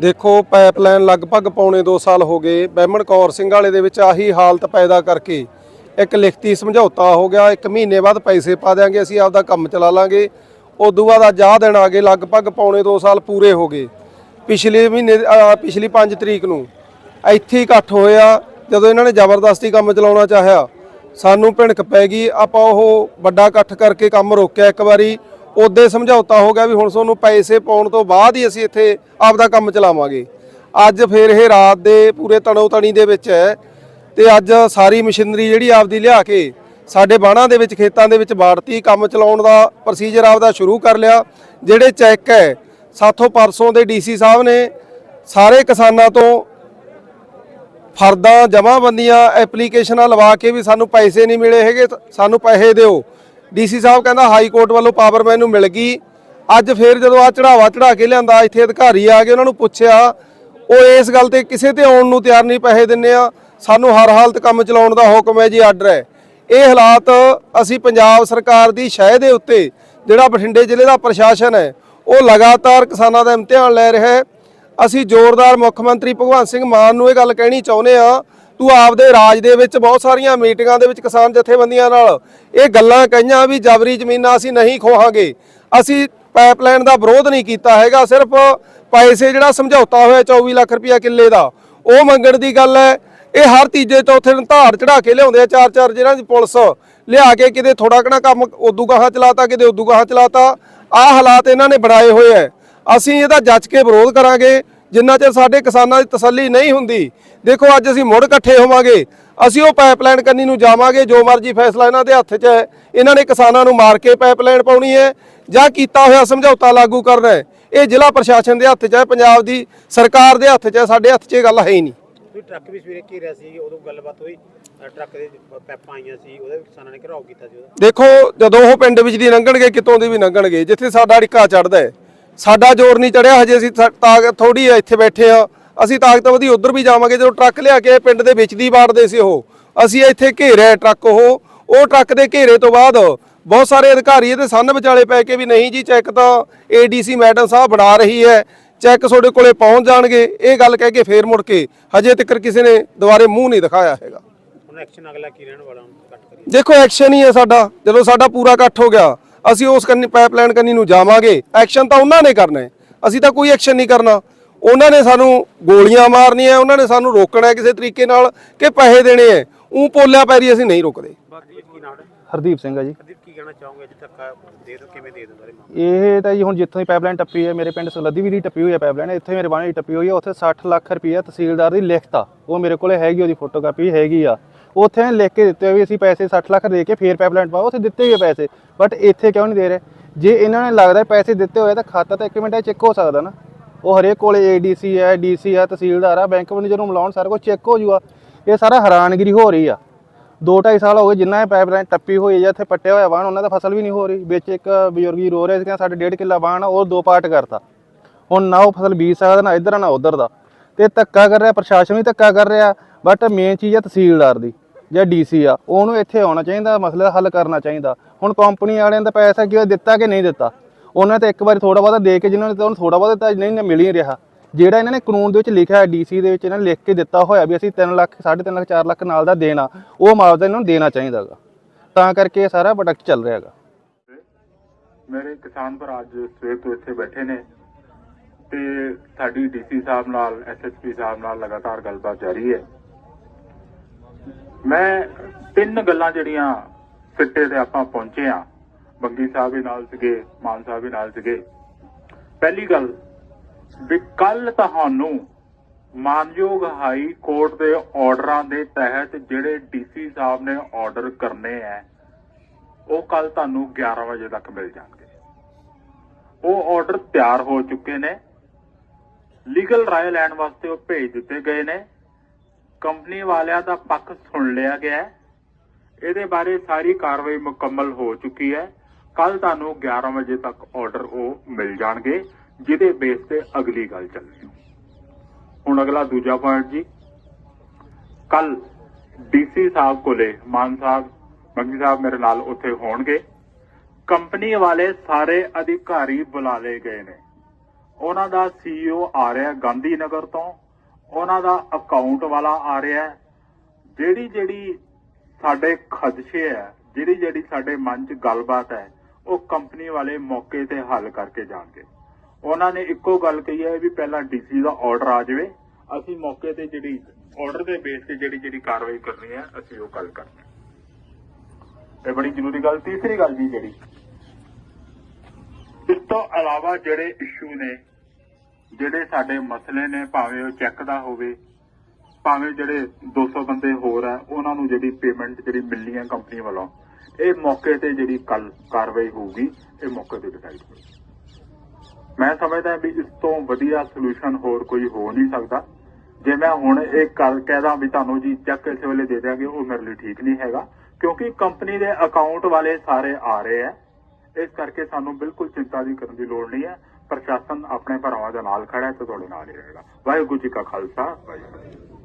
ਦੇਖੋ ਪਾਈਪਲਾਈਨ ਲਗਭਗ ਪੌਣੇ 2 ਸਾਲ ਹੋ ਗਏ। ਬਹਿਮਣ ਕੌਰ ਸਿੰਘ ਵਾਲੇ ਦੇ ਵਿੱਚ ਆਹੀ ਹਾਲਤ ਪੈਦਾ ਕਰਕੇ ਇੱਕ ਲਿਖਤੀ ਸਮਝੌਤਾ ਹੋ ਗਿਆ। ਇੱਕ ਮਹੀਨੇ ਬਾਅਦ ਪੈਸੇ ਪਾ ਦਿਆਂਗੇ, ਅਸੀਂ ਆਪਦਾ ਕੰਮ ਚਲਾ ਲਾਂਗੇ। ਉਦੋਂ ਬਾਅਦ ਅੱਜ ਆਹ ਦਿਨ ਆ ਗਏ, ਲਗਭਗ ਪੌਣੇ 2 ਸਾਲ ਪੂਰੇ ਹੋ ਗਏ। ਪਿਛਲੇ ਮਹੀਨੇ ਪਿਛਲੀ 5 ਤਰੀਕ ਨੂੰ ਇੱਥੇ ਇਕੱਠ ਹੋਇਆ, ਜਦੋਂ ਇਹਨਾਂ ਨੇ ਜ਼ਬਰਦਸਤੀ ਕੰਮ ਚਲਾਉਣਾ ਚਾਹਿਆ। ਸਾਨੂੰ ਭਿਣਕ ਪੈ ਗਈ। ਆਪਾਂ ਉਹ ਵੱਡਾ ਇਕੱਠ ਕਰਕੇ ਕੰਮ ਰੋਕਿਆ ਇੱਕ ਵਾਰੀ। ਉਹਦੇ ਸਮਝੌਤਾ ਹੋ ਗਿਆ ਵੀ ਹੁਣ ਤੁਹਾਨੂੰ ਪੈਸੇ ਪਾਉਣ ਤੋਂ ਬਾਅਦ ਹੀ ਅਸੀਂ ਇੱਥੇ ਆਪਦਾ ਕੰਮ ਚਲਾਵਾਂਗੇ। ਅੱਜ ਫੇਰ ਇਹ ਰਾਤ ਦੇ ਪੂਰੇ ਤਣੋ ਤਣੀ ਦੇ ਵਿੱਚ ਹੈ ਤੇ ਅੱਜ ਸਾਰੀ ਮਸ਼ੀਨਰੀ ਜਿਹੜੀ ਆਪਦੀ ਲਿਆ ਕੇ ਸਾਡੇ ਬਾਣਾ ਦੇ ਵਿੱਚ, ਖੇਤਾਂ ਦੇ ਵਿੱਚ ਬਾੜਤੀ ਕੰਮ ਚਲਾਉਣ ਦਾ ਪ੍ਰੋਸੀਜਰ ਆਪਦਾ ਸ਼ੁਰੂ ਕਰ ਲਿਆ। ਜਿਹੜੇ ਚੈੱਕ ਹੈ, ਸਾਥੋਂ ਪਰਸੋਂ ਦੇ ਡੀਸੀ ਸਾਹਿਬ ਨੇ ਸਾਰੇ ਕਿਸਾਨਾਂ ਤੋਂ ਫਰਦਾਂ ਜਮ੍ਹਾਂਬੰਦੀਆਂ ਐਪਲੀਕੇਸ਼ਨਾਂ ਲਵਾ ਕੇ ਵੀ ਸਾਨੂੰ ਪੈਸੇ ਨਹੀਂ ਮਿਲੇ ਹੈਗੇ, ਸਾਨੂੰ ਪੈਸੇ ਦਿਓ। ਡੀਸੀ ਸਾਹਿਬ ਕਹਿੰਦਾ ਹਾਈ ਕੋਰਟ ਵੱਲੋਂ ਪਾਵਰ ਮੈਨੂੰ ਮਿਲ ਗਈ। ਅੱਜ ਫੇਰ ਜਦੋਂ ਆ ਚੜਾਵਾ ਚੜਾ ਕੇ ਲਿਆਂਦਾ, ਇੱਥੇ ਅਧਿਕਾਰੀ ਆ ਕੇ ਉਹਨਾਂ ਨੂੰ ਪੁੱਛਿਆ, ਉਹ ਇਸ ਗੱਲ ਤੇ ਕਿਸੇ ਤੇ ਆਉਣ ਨੂੰ ਤਿਆਰ ਨਹੀਂ, ਪੈਸੇ ਦਿੰਨੇ ਆ। ਸਾਨੂੰ ਹਰ ਹਾਲਤ ਕੰਮ ਚਲਾਉਣ ਦਾ ਹੁਕਮ ਹੈ ਜੀ, ਆਰਡਰ ਹੈ। ਇਹ ਹਾਲਾਤ ਅਸੀਂ ਪੰਜਾਬ ਸਰਕਾਰ ਦੀ ਸ਼ਹਿ ਦੇ ਉੱਤੇ, ਜਿਹੜਾ ਬਠਿੰਡੇ ਜ਼ਿਲ੍ਹੇ ਦਾ ਪ੍ਰਸ਼ਾਸਨ ਹੈ, ਉਹ ਲਗਾਤਾਰ ਕਿਸਾਨਾਂ ਦਾ ਇਮਤਿਹਾਨ ਲੈ ਰਿਹਾ ਹੈ। ਅਸੀਂ ਜ਼ੋਰਦਾਰ ਮੁੱਖ ਮੰਤਰੀ ਭਗਵੰਤ ਸਿੰਘ ਮਾਨ ਨੂੰ ਇਹ ਗੱਲ ਕਹਿਣੀ ਚਾਹੁੰਦੇ ਆ ਤੂੰ ਆਪਦੇ ਰਾਜ ਦੇ ਵਿੱਚ ਬਹੁਤ ਸਾਰੀਆਂ ਮੀਟਿੰਗਾਂ ਦੇ ਵਿੱਚ ਕਿਸਾਨ ਜਥੇਬੰਦੀਆਂ ਨਾਲ ਇਹ ਗੱਲਾਂ ਕਹੀਆਂ ਵੀ ਜਬਰੀ ਜ਼ਮੀਨਾਂ ਅਸੀਂ ਨਹੀਂ ਖੋਹਾਂਗੇ। ਅਸੀਂ ਪਾਈਪਲਾਈਨ ਦਾ ਵਿਰੋਧ ਨਹੀਂ ਕੀਤਾ ਹੈਗਾ, ਸਿਰਫ ਪੈਸੇ ਜਿਹੜਾ ਸਮਝੌਤਾ ਹੋਇਆ 24 ਲੱਖ ਰੁਪਇਆ ਕਿੱਲੇ ਦਾ, ਉਹ ਮੰਗਣ ਦੀ ਗੱਲ ਹੈ। ਇਹ ਹਰ ਤੀਜੇ ਚੌਥੇ ਦਿਨ ਧਾੜ ਚੜਾ ਕੇ ਲਿਆਉਂਦੇ ਆ ਚਾਰ ਚਾਰ ਜਿਹਨਾਂ ਦੀ ਪੁਲਿਸ ਲਿਆ ਕੇ ਕਿਤੇ ਥੋੜਾ ਕਣਾ ਕੰਮ ਉਦੋਂ ਗਾਹਾਂ ਚਲਾਤਾ, ਕਿਤੇ ਉਦੋਂ ਗਾਹਾਂ ਚਲਾਤਾ। ਆਹ ਹਾਲਾਤ ਇਹਨਾਂ ਨੇ ਬਣਾਏ ਹੋਏ ਐ ਅਸੀਂ ਇਹਦਾ ਜੱਜ ਕੇ ਵਿਰੋਧ ਕਰਾਂਗੇ। ਜਿੰਨਾ ਚਿਰ ਸਾਡੇ ਕਿਸਾਨਾਂ ਦੀ ਤਸੱਲੀ ਨਹੀਂ ਹੁੰਦੀ ਦੇਖੋ ਅੱਜ ਅਸੀਂ ਮੁੜ ਇਕੱਠੇ ਹੋਵਾਂਗੇ ਅਸੀਂ ਉਹ ਪਾਈਪਲਾਈਨ ਕੰਨੀ ਨੂੰ ਜਾਵਾਂਗੇ ਜੋ ਮਰਜ਼ੀ ਫੈਸਲਾ ਇਹਨਾਂ ਦੇ ਹੱਥ 'ਚ ਹੈ ਇਹਨਾਂ ਨੇ ਕਿਸਾਨਾਂ ਨੂੰ ਮਾਰ ਕੇ ਪਾਈਪਲਾਈਨ ਪਾਉਣੀ ਹੈ ਜਾਂ ਕੀਤਾ ਹੋਇਆ ਸਮਝੌਤਾ ਲਾਗੂ ਕਰਨਾ ਹੈ ਇਹ ਜ਼ਿਲ੍ਹਾ ਪ੍ਰਸ਼ਾਸਨ ਦੇ ਹੱਥ 'ਚ ਹੈ ਪੰਜਾਬ ਦੀ ਸਰਕਾਰ ਦੇ ਹੱਥ 'ਚ ਹੈ ਸਾਡੇ ਹੱਥ 'ਚ ਇਹ ਗੱਲ ਹੈ ਹੀ ਨਹੀਂ। ਕੋਈ ਟਰੱਕ ਵੀ ਸਵੇਰੇ ਘੇਰਿਆ ਸੀ ਉਦੋਂ ਗੱਲਬਾਤ ਹੋਈ ਟਰੱਕ ਦੇ ਪੈਪਾਂ ਆਈਆਂ ਸੀ ਉਹਦੇ ਕਿਸਾਨਾਂ ਨੇ ਘਰਾਓ ਕੀਤਾ ਸੀ ਉਹਦਾ ਦੇਖੋ ਜਦੋਂ ਉਹ ਪਿੰਡ ਵਿੱਚ ਦੀ ਲੰਘਣਗੇ ਕਿਤੋਂ ਦੀ ਵੀ ਲੰਘਣਗੇ ਜਿੱਥੇ ਸਾਡਾ ਢਿੱਕਾ ਚੜਦਾ ਹੈ ਸਾਡਾ ਜ਼ੋਰ ਨਹੀਂ ਚੜਿਆ ਹਜੇ ਅਸੀਂ ਤਾਕਤ ਥੋੜੀ ਹੈ ਇੱਥੇ ਬੈਠੇ ਆ। ਅਸੀਂ ਤਾਕਤ ਵਧੀ ਉਧਰ ਵੀ ਜਾਵਾਂਗੇ ਜਦੋਂ ਟਰੱਕ ਲਿਆ ਕੇ ਪਿੰਡ ਦੇ ਵਿੱਚ ਦੀ ਵਾੜਦੇ ਸੀ ਉਹ। ਅਸੀਂ ਇੱਥੇ ਘੇਰਿਆ ਟਰੱਕ ਉਹ। ਉਹ ਟਰੱਕ ਦੇ ਘੇਰੇ ਤੋਂ ਬਾਅਦ ਬਹੁਤ ਸਾਰੇ ਅਧਿਕਾਰੀ ਇਹਦੇ ਸੰਨ ਵਿਚਾਲੇ ਪੈ ਕੇ ਵੀ ਨਹੀਂ ਜੀ ਚੈੱਕ ਤਾਂ ਏਡੀਸੀ ਮੈਡਮ ਸਾਹਿਬ ਬਣਾ ਰਹੀ ਹੈ। ਚੈੱਕ ਤੁਹਾਡੇ ਕੋਲੇ ਪਹੁੰਚ ਜਾਣਗੇ। ਇਹ ਗੱਲ ਕਹਿ ਕੇ ਫੇਰ ਮੁੜ ਕੇ ਹਜੇ ਤੱਕ ਕਿਸੇ ਨੇ ਦੁਬਾਰੇ ਮੂੰਹ ਨਹੀਂ ਦਿਖਾਇਆ ਹੈਗਾ। ਹੁਣ ਐਕਸ਼ਨ ਅਗਲਾ ਕੀ ਰਹਿਣ ਵਾਲਾ ਹੁਣ ਕੱਟ ਕਰੀਏ। ਦੇਖੋ ਐਕਸ਼ਨ ਹੀ ਹੈ ਸਾਡਾ। ਜਦੋਂ ਸਾਡਾ ਪੂਰਾ ਇਕੱਠ ਹੋ ਗਿਆ ਅਸੀਂ ਉਸ ਕੰਨੀ ਪਾਈਪਲਾਈਨ ਕੰਨੀ ਨੂੰ ਜਾਵਾਂਗੇ। ਐਕਸ਼ਨ ਤਾਂ ਉਹਨਾਂ ਨੇ ਕਰਨਾ ਹੈ। ਅਸੀਂ ਤਾਂ ਕੋਈ ਐਕਸ਼ਨ ਨਹੀਂ ਕਰਨਾ। ਉਹਨਾਂ ਨੇ ਸਾਨੂੰ ਗੋਲੀਆਂ ਮਾਰਨੀਆਂ ਉਹਨਾਂ ਨੇ ਸਾਨੂੰ ਰੋਕਣਾ ਹੈ ਕਿਸੇ ਤਰੀਕੇ ਨਾਲ ਕਿ ਪੈਸੇ ਦੇਣੇ ਐ ਉਹ ਪੋਲਿਆਂ ਪੈਰੀ ਅਸੀਂ ਨਹੀਂ ਰੁਕਦੇ। ਹੈ ਹਰਦੀਪ ਸਿੰਘ ਆ ਜੀ। ਅਦੀਪ ਕੀ ਕਹਿਣਾ ਚਾਹੋਗੇ? ਅੱਜ ਧੱਕਾ ਦੇ ਦੋ ਕਿਵੇਂ ਦੇ ਦੋ ਇਹ ਤਾਂ ਜੀ ਹੁਣ ਜਿੱਥੋਂ ਦੀ ਪਾਈਪਲਾਈਨ ਟੱਪੀ ਹੈ ਮੇਰੇ ਪਿੰਡ ਸਲੱਦੀ ਵੀ ਦੀ ਟੱਪੀ ਹੋਈ ਹੈ ਪਾਈਪਲਾਈਨ ਇੱਥੇ ਮੇਰੇ ਬਾਣੇ ਦੀ ਟੱਪੀ ਹੋਈ ਹੈ ਉੱਥੇ 60 ਲੱਖ ਰੁਪਈਆ ਤਹਿਸੀਲਦਾਰ ਦੀ ਲਿਖਤ ਆ। ਉਹ ਮੇਰੇ ਕੋਲੇ ਹੈਗੀ ਉਹਦੀ ਫੋਟੋਕਾਪੀ ਹੈਗੀ ਆ। ਉੱਥੇ ਲਿਖ ਕੇ ਦਿੱਤੇ ਹੋਏ ਵੀ ਅਸੀਂ ਪੈਸੇ 60 ਲੱਖ ਦੇ ਕੇ ਫੇਰ ਪਾਈਪਲਾਈਨ ਪਾਓ ਉੱਥੇ ਦਿੱਤੇ ਗਏ ਪੈਸੇ ਬਟ ਇੱਥੇ ਕਿਉਂ ਨਹੀਂ ਦੇ ਰਹੇ? ਜੇ ਇਹਨਾਂ ਨੇ ਲੱਗਦਾ ਪੈਸੇ ਦਿੱਤੇ ਹੋਏ ਤਾਂ ਖਾਤਾ ਤਾਂ ਇੱਕ ਮਿੰਟ 'ਚ ਚੈੱਕ ਹੋ ਸਕਦਾ ਨਾ। ਉਹ ਹਰੇਕ ਕੋਲੇ ਏਡੀਸੀ ਹੈ ਡੀਸੀ ਆ ਤਹਿਸੀਲਦਾਰ ਆ, ਬੈਂਕ ਮੈਨੇਜਰ ਨੂੰ ਮਿਲਾਉਣ ਸਾਰਾ ਕੁਝ ਚੈੱਕ ਹੋ ਜੂਗਾ। ਇਹ ਸਾਰਾ ਹੈਰਾਨਗਰੀ ਹੋ ਰਹੀ ਆ। ਦੋ ਢਾਈ ਸਾਲ ਹੋ ਗਏ ਜਿੰਨਾ ਇਹ ਪਾਈਪਲਾਈਨ ਟੱਪੀ ਹੋਈ ਜਾਂ ਇੱਥੇ ਪੱਟਿਆ ਹੋਇਆ ਵਾਹਣ ਉਹਨਾਂ ਦਾ ਫਸਲ ਵੀ ਨਹੀਂ ਹੋ ਰਹੀ। ਵਿੱਚ ਇੱਕ ਬਜ਼ੁਰਗ ਜੀ ਰੋ ਰਹੇ ਸੀ ਕਿ ਸਾਡੇ ਡੇਢ ਕਿੱਲਾ ਵਾਹਣ ਉਹ ਦੋ ਪਾਰਟ ਕਰਤਾ। ਹੁਣ ਨਾ ਉਹ ਫਸਲ ਬੀਜ ਸਕਦਾ, ਨਾ ਇੱਧਰ, ਨਾ ਉੱਧਰ ਦਾ। ਤੇ ਧੱਕਾ ਕਰ ਰਿਹਾ, ਪ੍ਰਸ਼ਾਸਨ ਵੀ ਧੱਕਾ ਕਰ ਰਿਹਾ ਬਟ ਮੇਨ ਚੀਜ਼ ਹੈ ਤਹਿਸੀਲਦਾਰ ਦੀ। ਜਾਂ ਡੀਸੀ ਆ, ਉਹਨੂੰ ਇੱਥੇ ਆਉਣਾ ਚਾਹੀਦਾ, ਮਸਲੇ ਦਾ ਹੱਲ ਕਰਨਾ ਚਾਹੀਦਾ। ਹੁਣ ਕੰਪਨੀ ਵਾਲਿਆਂ ਦਾ ਪੈਸਾ ਕਿਉਂ ਦਿੱਤਾ ਕਿ ਨਹੀਂ ਦਿੱਤਾ? ਉਹਨਾਂ ਤੇ ਇੱਕ ਵਾਰੀ ਥੋੜਾ ਬਹੁਤਾ ਦੇ ਕੇ ਜਿਨ੍ਹਾਂ ਨੇ ਤਾਂ ਥੋੜਾ ਬਹੁਤਾ ਦਿੱਤਾ, ਨਹੀਂ ਮਿਲ ਹੀ ਰਿਹਾ। ਜਿਹੜਾ ਇਹਨਾਂ ਨੇ ਕਾਨੂੰਨ ਦੇ ਵਿੱਚ ਲਿਖਿਆ ਹੈ ਡੀਸੀ ਦੇ ਵਿੱਚ ਇਹਨਾਂ ਨੇ ਲਿਖ ਕੇ ਦਿੱਤਾ ਹੋਇਆ ਵੀ ਅਸੀਂ 3 ਲੱਖ 3.5 ਲੱਖ 4 ਲੱਖ ਨਾਲ ਦਾ ਦੇਣਾ, ਉਹ ਮੁਆਵਜ਼ਾ ਇਹਨਾਂ ਨੂੰ ਦੇਣਾ ਚਾਹੀਦਾਗਾ ਤਾਂ ਕਰਕੇ ਇਹ ਸਾਰਾ ਪ੍ਰੋਡਕਟ ਚੱਲ ਰਿਹਾ ਹੈਗਾ ਮੇਰੇ ਕਿਸਾਨ ਭਰਾ ਅੱਜ ਸਵੇਰ ਤੋਂ ਇੱਥੇ ਬੈਠੇ ਨੇ ਤੇ ਸਾਡੀ ਡੀਸੀ ਸਾਹਿਬ ਨਾਲ ਐਸਐਸਪੀ ਸਾਹਿਬ ਨਾਲ ਲਗਾਤਾਰ ਗੱਲਬਾਤ ਜਾਰੀ ਹੈ। ਮੈਂ ਤਿੰਨ ਗੱਲਾਂ ਜਿਹੜੀਆਂ ਸਿੱਟੇ ਤੇ ਆਪਾਂ ਪਹੁੰਚੇ ਆ ਬੰਗੀ ਸਾਹਿਬ ਵੀ ਨਾਲ ਸੀਗੇ, ਮਾਨ ਸਾਹਿਬ ਵੀ ਨਾਲ ਸੀਗੇ। ਪਹਿਲੀ ਗੱਲ, ਵੀ ਕੱਲ ਤੁਹਾਨੂੰ ਮਾਨਯੋਗ ਹਾਈ ਕੋਰਟ ਦੇ ਆਰਡਰਾਂ ਦੇ ਤਹਿਤ ਜਿਹੜੇ ਡੀਸੀ ਸਾਹਿਬ ਨੇ ਆਰਡਰ ਕਰਨੇ ਆ ਉਹ ਕੱਲ ਤੁਹਾਨੂੰ 11 ਵਜੇ ਤੱਕ ਮਿਲ ਜਾਣਗੇ। ਉਹ ਆਰਡਰ ਤਿਆਰ ਹੋ ਚੁੱਕੇ ਨੇ। ਲੀਗਲ ਰਾਏ ਲੈਣ ਵਾਸਤੇ ਉਹ ਭੇਜ ਦਿੱਤੇ ਗਏ ਨੇ। ਕੰਪਨੀ ਵਾਲਿਆਂ ਦਾ ਪੱਖ ਸੁਣ ਲਿਆ ਗਿਆ ਹੈ। ਇਹਦੇ ਬਾਰੇ ਸਾਰੀ ਕਾਰਵਾਈ ਮੁਕੰਮਲ ਹੋ ਚੁੱਕੀ ਹੈ। ਕੱਲ ਤੁਹਾਨੂੰ 11 ਵਜੇ ਤੱਕ ਆਰਡਰ ਉਹ ਮਿਲ ਜਾਣਗੇ, ਜਿਹਦੇ ਬੇਸ ਤੇ ਅਗਲੀ ਗੱਲ ਚੱਲਣੀ ਹੁਣ ਅਗਲਾ ਦੂਜਾ ਪੁਆਇੰਟ ਜੀ। ਕੱਲ ਡੀਸੀ ਸਾਹਿਬ ਕੋਲੇ, ਮਾਨ ਸਾਹਿਬ, ਮੰਗੀ ਸਾਹਿਬ ਮੇਰੇ ਨਾਲ ਉੱਥੇ ਹੋਣਗੇ। ਕੰਪਨੀ ਵਾਲੇ ਸਾਰੇ ਅਧਿਕਾਰੀ ਬੁਲਾ ਲਏ ਗਏ ਨੇ। ਉਹਨਾਂ ਦਾ ਸੀਈਓ ਆ ਰਿਹਾ ਗਾਂਧੀ ਨਗਰ ਤੋਂ। ਉਹਨਾਂ ਦਾ ਅਕਾਊਂਟ ਵਾਲਾ ਆ ਰਿਹਾ ਜਿਹੜੀ ਜਿਹੜੀ ਸਾਡੇ ਖਦਸ਼ੇ ਹੈ, ਜਿਹੜੀ ਜਿਹੜੀ ਸਾਡੇ ਮਨ 'ਚ ਗੱਲਬਾਤ ਹੈ, ਉਹ ਕੰਪਨੀ ਵਾਲੇ ਮੌਕੇ ਤੇ ਹੱਲ ਕਰਕੇ ਜਾਣਗੇ। ਉਹਨਾਂ ਨੇ ਇੱਕੋ ਗੱਲ ਕਹੀ ਹੈ ਵੀ ਪਹਿਲਾਂ ਡੀਸੀ ਦਾ ਆਰਡਰ ਆ ਜਾਵੇ। ਅਸੀਂ ਮੌਕੇ ਤੇ ਜਿਹੜੀ ਆਰਡਰ ਦੇ ਬੇਸ ਤੇ ਜਿਹੜੀ ਜਿਹੜੀ ਕਾਰਵਾਈ ਕਰਨੀ ਹੈ, ਅਸੀਂ ਉਹ ਗੱਲ ਕਰਨੀ ਹੈ। ਇਹ ਬੜੀ ਜ਼ਰੂਰੀ ਗੱਲ। ਤੀਸਰੀ ਗੱਲ ਜੀ ਜਿਹੜੀ, ਇਸ ਤੋਂ ਇਲਾਵਾ ਜਿਹੜੇ ਇਸ਼ੂ ਨੇ ਜਿਹੜੇ ਸਾਡੇ ਮਸਲੇ ਨੇ, ਭਾਵੇਂ ਉਹ ਚੈੱਕ ਦਾ ਹੋਵੇ, ਭਾਵੇਂ ਜਿਹੜੇ 200 ਬੰਦੇ ਹੋਰ ਆ, ਉਹਨਾਂ ਨੂੰ ਜਿਹੜੀ ਪੇਮੈਂਟ ਜਿਹੜੀ ਮਿਲਣੀ ਹੈ ਕੰਪਨੀ ਵੱਲੋਂ, ਇਹ ਮੌਕੇ ਤੇ ਜਿਹੜੀ ਕੱਲ ਕਾਰਵਾਈ ਹੋਊਗੀ, ਇਹ ਮੌਕੇ ਤੇ ਡਿਸਾਈਡ ਹੋਊਗੀ। ਮੈਂ ਸਮਝਦਾ ਵੀ ਇਸ ਤੋਂ ਵਧੀਆ ਸੋਲੂਸ਼ਨ ਹੋਰ ਕੋਈ ਹੋ ਨਹੀਂ ਸਕਦਾ। ਜੇ ਮੈਂ ਹੁਣ ਇਹ ਕਰ ਕਹਿਦਾ ਵੀ ਤੁਹਾਨੂੰ ਜੀ ਚੈੱਕ ਇਸ ਵੇਲੇ ਦੇ ਦਿਆਂਗੇ, ਉਹ ਮੇਰੇ ਲਈ ਠੀਕ ਨਹੀਂ ਹੈਗਾ, ਕਿਉਂਕਿ ਕੰਪਨੀ ਦੇ ਅਕਾਊਂਟ ਵਾਲੇ ਸਾਰੇ ਆ ਰਹੇ ਆ। ਇਸ ਕਰਕੇ ਸਾਨੂੰ ਬਿਲਕੁਲ ਚਿੰਤਾ ਦੀ ਕਰਨ ਦੀ ਲੋੜ ਨਹੀਂ ਹੈ। ਪ੍ਰਸ਼ਾਸਨ ਆਪਣੇ ਭਰਾਵਾਂ ਦੇ ਨਾਲ ਖੜਾ ਹੈ ਤੇ ਤੁਹਾਡੇ ਨਾਲ ਹੀ ਰਹੇਗਾ। ਵਾਹਿਗੁਰੂ ਜੀ ਕਾ ਖਾਲਸਾ, ਵਾਹਿਗੁਰੂ ਜੀ